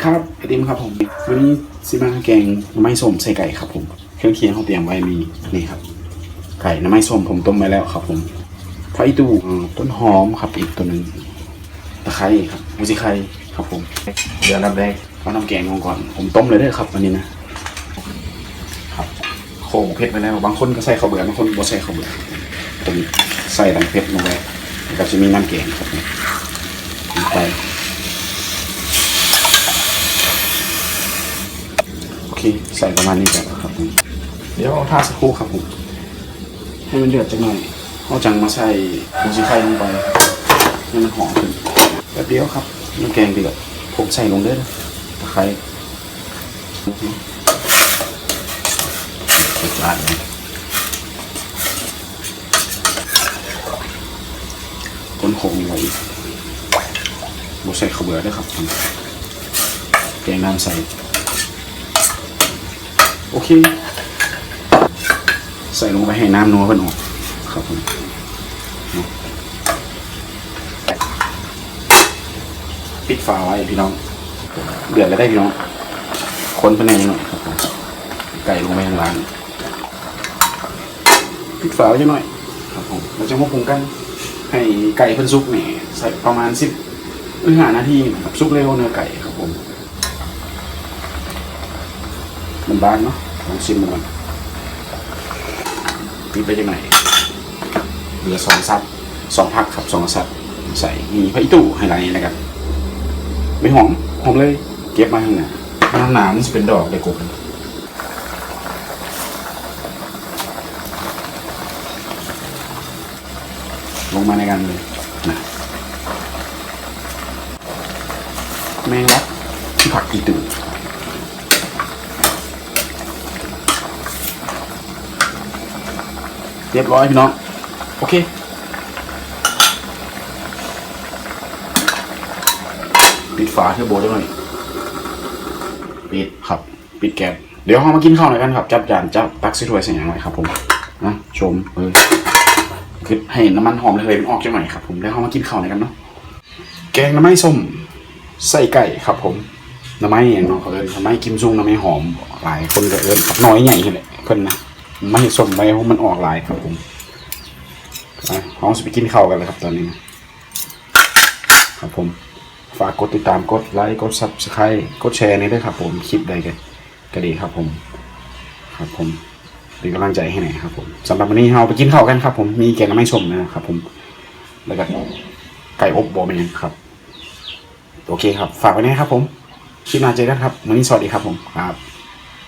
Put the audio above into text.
ดีครับไอติมครับผม วันนี้ซิมาแกงน้ำไม้ส้มใส่ไก่ครับผม เครื่องเคียงเขาเตรียมไว้มีนี่ครับ ไก่น้ำไม้ส้มผมต้มไว้แล้วครับผมพระอิตูอ่าต้นหอมครับอีกตัวหนึ่งตะไคร้ครับมูจิไคร้ครับผม เดี๋ยวรับแรกเอาน้ำแกงลงก่อน ผมต้มเลยเด้ครับวันนี้นะครับโขลกเผ็ดไปแล้ว บางคนก็ใส่ข้าวเบื่อบางคนบ่ใส่ข้าวเบื่อผมใส่ตังเผ็ดลงไปแล้วก็จะมีน้ำแกงครับไป โอ เคใส่ประมาณนี้ก่อนครับผมเดี๋ยวเอาท่าสักครู่ครับผมให้มันเดือดจังหน่อยเอาจังมาใส่หมูสีไข่ลงไปให้มันหอมขึ้นแป๊บเดียวครับน้ำแกงเดือดผมใส่ลงได้เลยตะไคร้จานเลยต้นโขงไว้อีกบใส่ข้าวเบื่อด้วยครับ แกงน้ำใส่ โอเค ใส่ลงไปให้น้ำนัวมันออกครับผมปิดฝาไว้พี่น้อง เดือดแล้วได้พี่น้อง คนภายในหน่อยครับผมไก่ลงไปข้างล่างปิดฝาไว้หน่อย ครับผมเราจะมาปรุงกัน ให้ไก่เพิ่นซุกเนี่ใส่ประมาณสิบหรือห้านาทีครับซุกเร็วเนื้อไก่ครับผมมันบางเนาะ ลองชิมดูก่อนนี่ไปยังไงเหลือสองซับสองพักครับสองซับใส่มีพระอิตู่ไฮไลท์นะครับ ไม่หอมหอมเลย เก็บมาข้างหน้าข้างหน้ามันจะเป็นดอกเด็กกบลงมาในกันเลยนะแมงลักที่ผักอีตู่ เรียบร้อยพี่น้อง โอเค ปิดฝาเทอร์โบด้วยหน่อยปิดครับ ปิดแก๊สเดี๋ยวเรามากินข้าวหน่อยกันครับ จับจานจับตักใส่ถ้วยใส่หยังไว้ครับผมนะชมเออคือให้น้ำมันหอมเลยมันออกจังหน่อยครับผมแล้วเรามากินข้าวหน่อยกันเนาะแกงน้ำไม้ส้มใส่ไก่ครับผมน้ำไม้องเนาะเขาเอิญน้ำไม้กิมซุงน้ำไม้หอมหลายคนก็เอิญครับน้อยใหญ่เลยเพิ่นนะ ไม่ส้มไว้เพราะมันออกหลายครับผมอะเราจะไปกินข้าวกันเลยครับตอนนี้ ครับผม ฝากกดติดตามกดไลค์กดซับสไครต์กดแชร์นี่ด้วยครับ ผมคลิปใดกันก็ดีครับผม ครับผมเป็นกำลังใจให้หน่อยครับผมสำหรับวันนี้เราไปกินข้าวกันครับ ผมมีแกงน้ำไม่ชมนะครับ ผม แล้วก็ไก่อบบอเมนครับ โอเคครับ ฝากไว้นะครับผมคลิปหน้าเจอกันครับวันนี้สวัสดีครับผมครับ